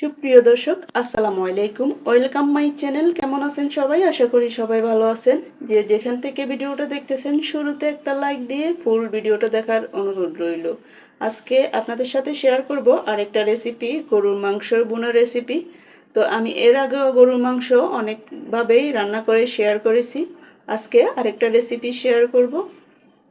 সুপ্রিয় দর্শক, আসসালামু আলাইকুম। Welcome my channel. কেমন আছেন সবাই? আশা করি সবাই ভালো আছেন। যে যেখান থেকে ভিডিওটা দেখতেছেন, শুরুতে একটা লাইক দিয়ে ফুল ভিডিওটা দেখার অনুরোধ রইল। আজকে আপনাদের সাথে শেয়ার করব আরেকটা রেসিপি গরুর মাংসর বোনার রেসিপি তো আমি এর আগেও গরুর মাংস অনেকভাবেই রান্না করে শেয়ার করেছি। আজকে আরেকটা রেসিপি শেয়ার করব।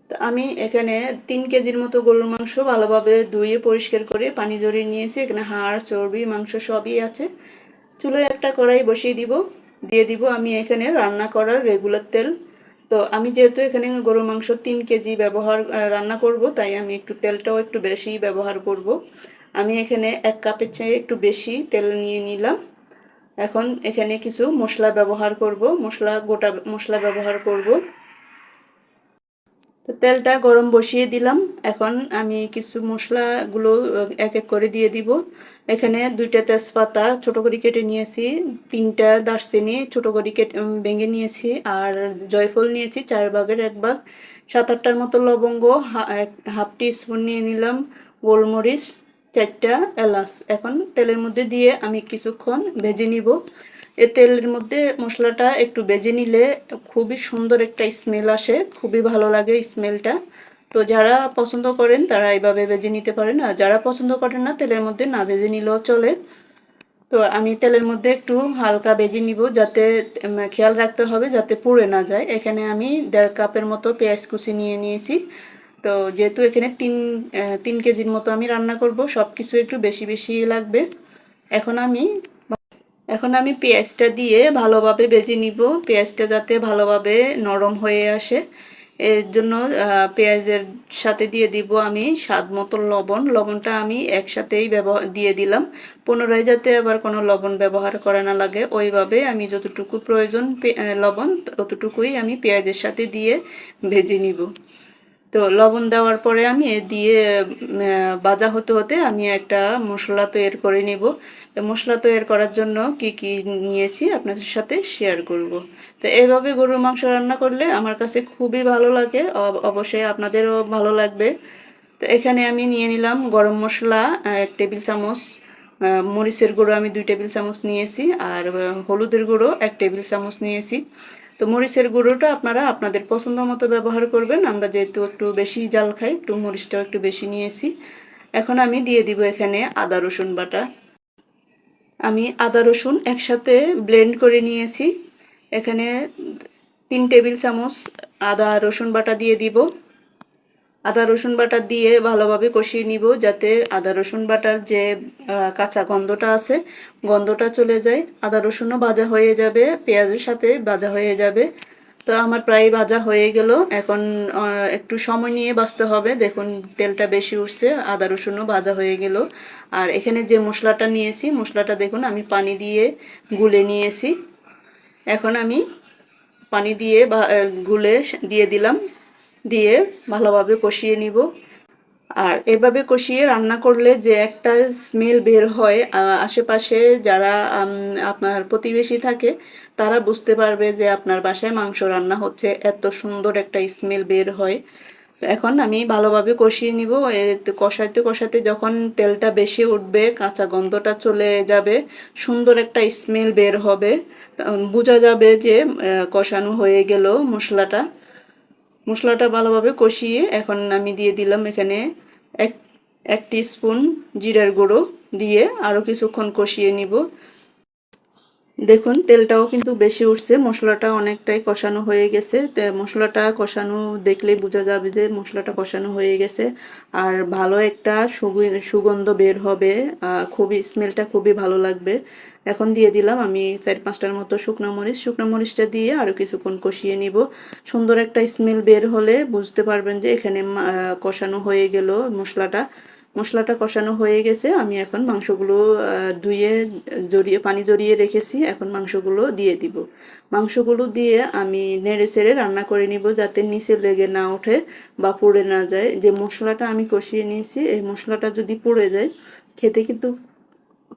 আমি এখানে তিন কেজির মতো গরুর মাংস ভালোভাবে ধুয়ে পরিষ্কার করে পানি জড়িয়ে নিয়েছি। এখানে হাড়, চর্বি, মাংস সবই আছে। চুলোয় একটা কড়াই বসিয়ে দিব। দিয়ে দিব আমি এখানে রান্না করার রেগুলার তেল। তো আমি যেহেতু এখানে গরুর মাংস তিন কেজি ব্যবহার রান্না করব, তাই আমি একটু তেলটাও একটু বেশি ব্যবহার করব। আমি এখানে এক কাপের চেয়ে একটু বেশি তেল নিয়ে নিলাম। এখন এখানে কিছু মশলা ব্যবহার করব। মশলা, গোটা মশলা ব্যবহার করব। তো তেলটা গরম বসিয়ে দিলাম। এখন আমি কিছু মশলাগুলো এক এক করে দিয়ে দিব। এখানে দুইটা তেজপাতা ছোট করে কেটে নিয়েছি, তিনটা দারচিনি ছোট করে কেটে ভেঙে নিয়েছি আর জয়ফল নিয়েছি, চার ভাগের এক ভাগ। সাত আটটার মতো লবঙ্গ হাফ টি স্পুন নিয়ে নিলাম, গোলমরিচ, চারটা এলাচ। এখন তেলের মধ্যে দিয়ে আমি কিছুক্ষণ ভেজে নিব। এ তেলের মধ্যে মশলাটা একটু বেজে নিলে খুবই সুন্দর একটা স্মেল আসে, খুবই ভালো লাগে স্মেলটা তো যারা পছন্দ করেন তারা এইভাবে বেজে নিতে পারেন, আর যারা পছন্দ করেন না তেলের মধ্যে না বেজে নিলেও চলে। তো আমি তেলের মধ্যে একটু হালকা বেজে নিব যাতে খেয়াল রাখতে হবে যাতে পুড়ে না যায়। এখানে আমি দেড় কাপের মতো পেঁয়াজ কুচি নিয়ে নিয়েছি। তো যেহেতু এখানে তিন তিন কেজির মতো আমি রান্না করব সব কিছু একটু বেশি বেশি লাগবে। এখন আমি এখন আমি পেঁয়াজটা দিয়ে ভালোভাবে বেজে নিব। পেঁয়াজটা যাতে ভালোভাবে নরম হয়ে আসে। এর জন্য পেঁয়াজের সাথে দিয়ে দিব আমি স্বাদ মতো লবণ। লবণটা আমি একসাথেই ব্যবহার দিয়ে দিলাম। পুনরায় যাতে আবার কোনো লবণ ব্যবহার করা না লাগে, ওইভাবে আমি যতটুকু প্রয়োজন লবণ, ততটুকুই আমি পেঁয়াজের সাথে দিয়ে ভেজে নিব। তো লবণ দেওয়ার পরে আমি দিয়ে বাজা হতে হতে আমি একটা মশলা তৈরি করে নিব। মশলা তৈরি করার জন্য কি কি নিয়েছি আপনাদের সাথে শেয়ার করব। তো এইভাবে গরুর মাংস রান্না করলে আমার কাছে খুবই ভালো লাগে অবশ্যই আপনাদেরও ভালো লাগবে। তো এখানে আমি নিয়ে নিলাম গরম মশলা এক টেবিল চামচ মরিচের গুঁড়ো আমি দুই টেবিল চামচ নিয়েছি, আর হলুদের গুঁড়ো এক টেবিল চামচ নিয়েছি। তো মরিচের গুঁড়োটা আপনারা আপনাদের পছন্দ মতো ব্যবহার করবেন। আমরা যেহেতু একটু বেশি জাল খাই, একটু মরিচটাও একটু বেশি নিয়েছি। এখন আমি দিয়ে দিব এখানে আদা, রসুন বাটা। আমি আদা, রসুন একসাথে ব্লেন্ড করে নিয়েছি। এখানে তিন টেবিল চামচ আদা, রসুন বাটা দিয়ে দিব। আদা, রসুন বাটা দিয়ে ভালোভাবে কষিয়ে নিব যাতে আদা, রসুন বাটার যে কাঁচা গন্ধটা আছে, গন্ধটা চলে যায়। আদা, রসুনও ভাজা হয়ে যাবে, পেঁয়াজের সাথে ভাজা হয়ে যাবে। তো আমার প্রায় ভাজা হয়ে গেল। এখন একটু সময় নিয়ে বাঁচতে হবে। দেখুন, তেলটা বেশি উঠছে, আদা, রসুনও ভাজা হয়ে গেল। আর এখানে যে মশলাটা নিয়েছি, মশলাটা দেখুন, আমি পানি দিয়ে গুলে নিয়েছি। এখন আমি পানি দিয়ে গুলে দিয়ে দিলাম। দিয়ে ভালোভাবে কষিয়ে নিব। আর এভাবে কষিয়ে রান্না করলে যে একটা স্মেল বের হয় আশেপাশে যারা আপনার প্রতিবেশী থাকে, তারা বুঝতে পারবে যে আপনার বাসায় মাংস রান্না হচ্ছে, এত সুন্দর একটা স্মেল বের হয়। এখন আমি ভালোভাবে কষিয়ে নিব। কষাইতে কষাতে যখন তেলটা বেশি উঠবে, কাঁচা গন্ধটা চলে যাবে, সুন্দর একটা স্মেল বের হবে। বোঝা যাবে যে কষানো হয়ে গেল মশলাটা। মশলাটা ভালোভাবে কষিয়ে এখন আমি দিয়ে দিলাম এখানে এক এক স্পুন জিরার গুঁড়ো দিয়ে আরও কিছুক্ষণ কষিয়ে নিব। দেখুন, তেলটাও কিন্তু বেশি উঠছে, মশলাটা অনেকটাই কষানো হয়ে গেছে। মশলাটা কষানো দেখলে বোঝা যাবে যে মশলাটা কষানো হয়ে গেছে। আর ভালো একটা সুগন্ধ বের হবে খুবই, স্মেলটা খুবই ভালো লাগবে। এখন দিয়ে দিলাম আমি চার পাঁচটার মতো শুকনো মরিচ। শুকনো মরিচটা দিয়ে আরও কিছুক্ষণ কষিয়ে নিব। সুন্দর একটা স্মেল বের হলে বুঝতে পারবেন যে এখানে কষানো হয়ে গেল মশলাটা। মশলাটা কষানো হয়ে গেছে, আমি এখন মাংসগুলো ধুয়ে, জড়িয়ে, পানি জড়িয়ে রেখেছি। এখন মাংসগুলো দিয়ে দিব। মাংসগুলো দিয়ে আমি নেড়ে ছেড়ে রান্না করে নিব যাতে নিচে লেগে না ওঠে বা পুড়ে না যায়। যে মশলাটা আমি কষিয়ে নিয়েছি, এই মশলাটা যদি পুড়ে যায়, খেতে কিন্তু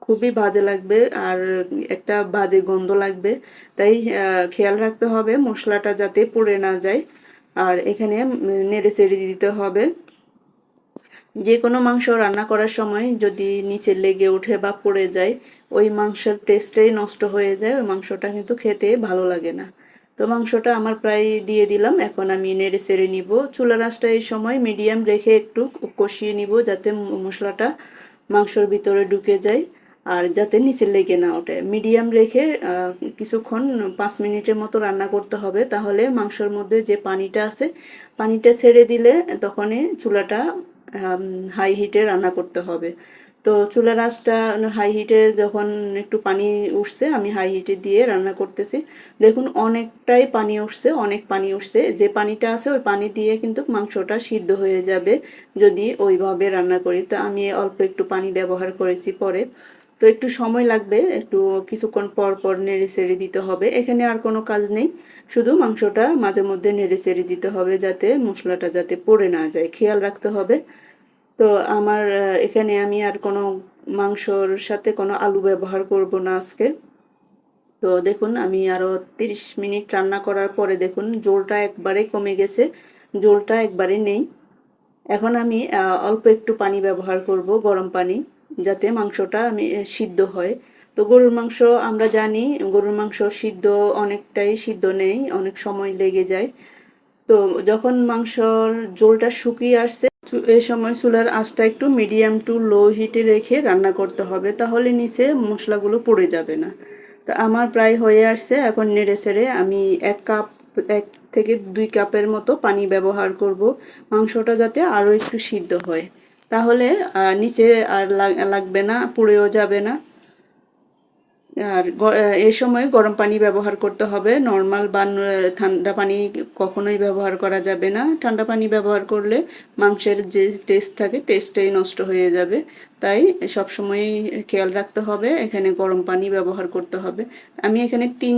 খুবই বাজে লাগবে আর একটা বাজে গন্ধ লাগবে। তাই খেয়াল রাখতে হবে মশলাটা যাতে পড়ে না যায়। আর এখানে নেড়ে চেড়ে দিতে হবে। যে কোনো মাংস রান্না করার সময় যদি নিচে লেগে ওঠে বা পড়ে যায়, ওই মাংসের টেস্টেই নষ্ট হয়ে যায়, ওই মাংসটা কিন্তু খেতে ভালো লাগে না। তো মাংসটা আমার প্রায় দিয়ে দিলাম, এখন আমি নেড়ে চেড়ে নিব। চুলা রাসটা এই সময় মিডিয়াম রেখে একটু কষিয়ে নিব যাতে মশলাটা মাংসর ভিতরে ঢুকে যায়। আর যাতে নিচে লেগে না ওঠে। মিডিয়াম রেখে কিছুক্ষণ পাঁচ মিনিটের মতো রান্না করতে হবে। তাহলে মাংসর মধ্যে যে পানিটা আছে, পানিটা ছেড়ে দিলে তখনই চুলাটা হাই হিটে রান্না করতে হবে। তো চুলার আঁচটা হাই হিটে যখন একটু পানি উঠছে, আমি হাই হিটে দিয়ে রান্না করতেছি। দেখুন, অনেকটাই পানি উঠছে, অনেক পানি উঠছে। যে পানিটা আছে, ওই পানি দিয়ে কিন্তু মাংসটা সিদ্ধ হয়ে যাবে যদি ওইভাবে রান্না করি। তো আমি অল্প একটু পানি ব্যবহার করেছি পরে। তো একটু সময় লাগবে, একটু কিছুক্ষণ পর পর নেড়ে চেড়ে দিতে হবে। এখানে আর কোনো কাজ নেই, শুধু মাংসটা মাঝে মধ্যে নেড়ে চেড়ে দিতে হবে যাতে মশলাটা যাতে পড়ে না যায়। খেয়াল রাখতে হবে। তো আমার এখানে আমি আর কোনো মাংসর সাথে কোনো আলু ব্যবহার করব না আজকে। তো দেখুন, আমি আরও তিরিশ মিনিট রান্না করার পরে দেখুন জোলটা একবারে কমে গেছে জোলটা একবারে নেই। এখন আমি অল্প একটু পানি ব্যবহার করব, গরম পানি। যাতে মাংসটা আমি সিদ্ধ হয়। তো গরুর মাংস আমরা জানি, গরুর মাংস সিদ্ধ অনেকটাই সিদ্ধ নেই, অনেক সময় লেগে যায়। তো যখন মাংসর জোলটা শুকিয়ে আসছে এই সময় চুলার আঁচটা একটু মিডিয়াম টু লো হিটে রেখে রান্না করতে হবে, তাহলে নিচে মশলাগুলো পড়ে যাবে না। তো আমার প্রায় হয়ে আসছে, এখন নেড়ে ছেড়ে আমি এক কাপ, এক থেকে দুই কাপের মতো পানি ব্যবহার করব। মাংসটা যাতে আরও একটু সিদ্ধ হয়। তাহলে নিচে আর লাগবে না পুড়েও যাবে না। আর এই সময় গরম পানি ব্যবহার করতে হবে। নর্মাল বা ঠান্ডা পানি কখনোই ব্যবহার করা যাবে না। ঠান্ডা পানি ব্যবহার করলে মাংসের যে টেস্ট থাকে টেস্টটাই নষ্ট হয়ে যাবে। তাই সবসময় খেয়াল রাখতে হবে, এখানে গরম পানি ব্যবহার করতে হবে। আমি এখানে তিন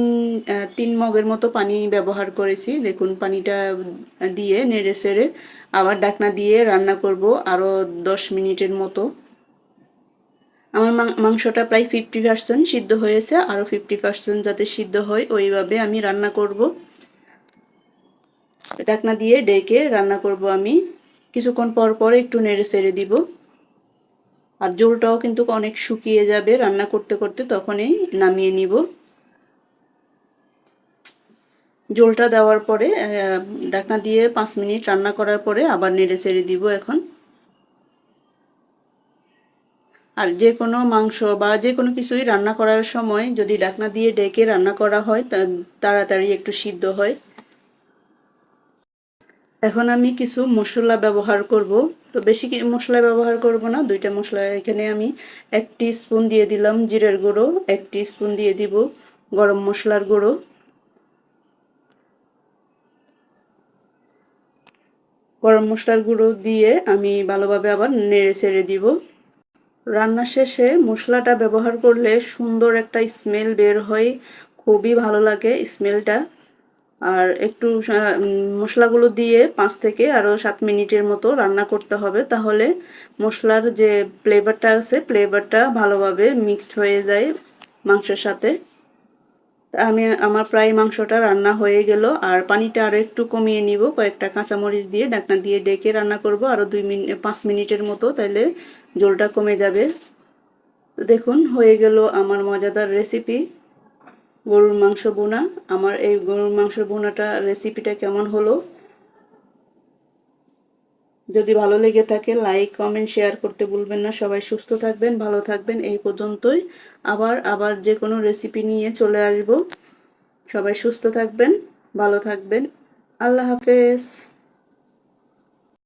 তিন মগের মতো পানি ব্যবহার করেছি। দেখুন, পানিটা দিয়ে নেড়ে সেড়ে আবার ডাকনা দিয়ে রান্না করব আরও দশ মিনিটের মতো। আমার মাংসটা প্রায় ফিফটি পার্সেন্ট সিদ্ধ হয়েছে আরও ফিফটি পার্সেন্ট যাতে সিদ্ধ হয়, ওইভাবে আমি রান্না করব। ডাকনা দিয়ে ডেকে রান্না করব আমি। কিছুক্ষণ পর পর একটু নেড়ে সেড়ে দিব। আর জলটাও কিন্তু অনেক শুকিয়ে যাবে রান্না করতে করতে, তখনই নামিয়ে নিব। জলটা দেওয়ার পরে ডাকনা দিয়ে পাঁচ মিনিট রান্না করার পরে আবার নেড়ে চেড়ে দিব এখন। আর যে কোনো মাংস বা যে কোনো কিছুই রান্না করার সময় যদি ডাকনা দিয়ে ডেকে রান্না করা হয় তাড়াতাড়ি একটু সিদ্ধ হয়। এখন আমি কিছু মশলা ব্যবহার করব। তো বেশি মশলা ব্যবহার করব না, দুইটা মশলা এখানে আমি এক স্পুন দিয়ে দিলাম জিরের গুঁড়ো, এক স্পুন দিয়ে দিব গরম মশলার গুঁড়ো। গরম মশলার গুঁড়ো দিয়ে আমি ভালোভাবে আবার নেড়ে ছেড়ে দিব। রান্না শেষে মশলাটা ব্যবহার করলে সুন্দর একটা স্মেল বের হয়, খুবই ভালো লাগে স্মেলটা আর একটু মশলাগুলো দিয়ে পাঁচ থেকে আরও সাত মিনিটের মতো রান্না করতে হবে, তাহলে মশলার যে ফ্লেভারটা আছে ফ্লেভারটা ভালোভাবে মিক্সড হয়ে যায় মাংসের সাথে। আমি, আমার প্রায় মাংসটা রান্না হয়ে গেল, আর পানিটা আরও একটু কমিয়ে নিব। কয়েকটা কাঁচামরিচ দিয়ে ডাকনা দিয়ে ডেকে রান্না করব আরও দুই মিনিট পাঁচ মিনিটের মতো তাহলে জলটা কমে যাবে। দেখুন, হয়ে গেল আমার মজাদার রেসিপি, গরুর মাংস বোনা। আমার এই গরুর মাংস বোনাটা রেসিপিটা কেমন হলো? যদি ভালো লেগে থাকে লাইক কমেন্ট শেয়ার করতে ভুলবেন না। সবাই সুস্থ থাকবেন, ভালো থাকবেন। এই পর্যন্তই। আবার আবার যে কোনো রেসিপি নিয়ে চলে আসব। সবাই সুস্থ থাকবেন, ভালো থাকবেন। আল্লাহ হাফেজ।